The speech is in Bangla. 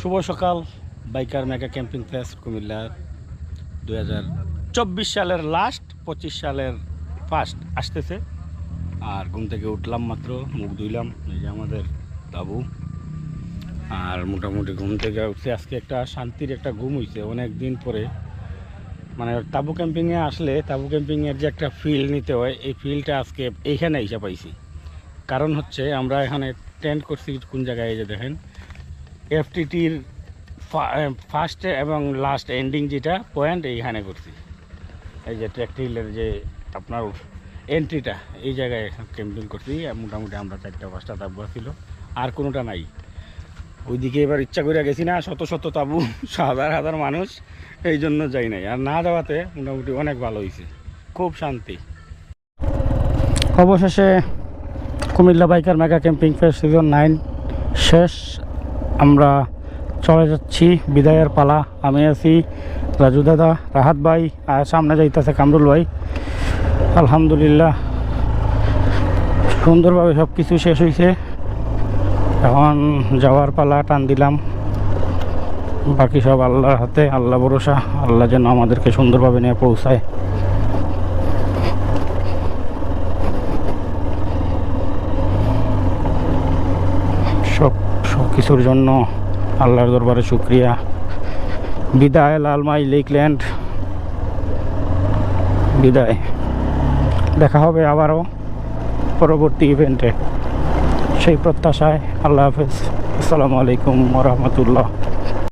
শুভ সকাল, biker mega camping place Comilla হাজার চব্বিশ সালের লাস্ট পঁচিশ সালের ফার্স্ট আসতেছে। আর ঘুম থেকে উঠলাম মাত্র, মুখ ধুইলাম, এই যে আমাদের বাবু। আর মোটামুটি ঘুম থেকে উঠছে, আজকে একটা শান্তির একটা ঘুম হইছে, অনেক দিন পরে। মানে তাবু ক্যাম্পিংয়ে আসলে তাবু ক্যাম্পিংয়ের যে একটা ফিল নিতে হয়, এই ফিলটা আজকে এইখানে এসে পাইছি। কারণ হচ্ছে আমরা এখানে টেন্ট করছি কোন জায়গায় যে দেখেন এফটিটির ফার্স্ট এবং লাস্ট এন্ডিং যেটা পয়েন্ট এইখানে করছি। এই যে ট্র্যাকটিলের যে আপনার এন্ট্রিটা এই জায়গায় ক্যাম্পিং করছি। মোটামুটি আমরা চারটা পাঁচটা তাবু ছিল আর কোনোটা নাই। ওইদিকে এবার ইচ্ছা করে গেছি না, শত শত তাবু, হাজার হাজার মানুষ, এই জন্য যাই নাই। আর না যাওয়াতে মোটামুটি অনেক ভালো হয়েছে খুব শান্তি। অবশেষে Comilla biker mega camping fest season nine শেষ। আমরা চলে যাচ্ছি, বিদায়ের পালা। আমি আছি রাজু দাদা, রাহাত ভাই, আর সামনে যাইতেছে কামরুল ভাই। আলহামদুলিল্লাহ। সুন্দরভাবে সব কিছু শেষ হয়েছে এখন যাওয়ার পালা টান দিলাম। বাকি সব আল্লাহর হাতে, আল্লাহ ভরসা, আল্লাহ যেন আমাদেরকে সুন্দরভাবে নিয়ে পৌঁছায়। সব সব কিছুর জন্য আল্লাহর দরবারে শুক্রিয়া। বিদায় লালমাই লেকল্যান্ড। বিদায়। দেখা হবে আবারও পরবর্তী ইভেন্টে সেই প্রত্যাশায় আল্লাহ হাফেজ। আসসালামু আলাইকুম রহমতুল্লাহ।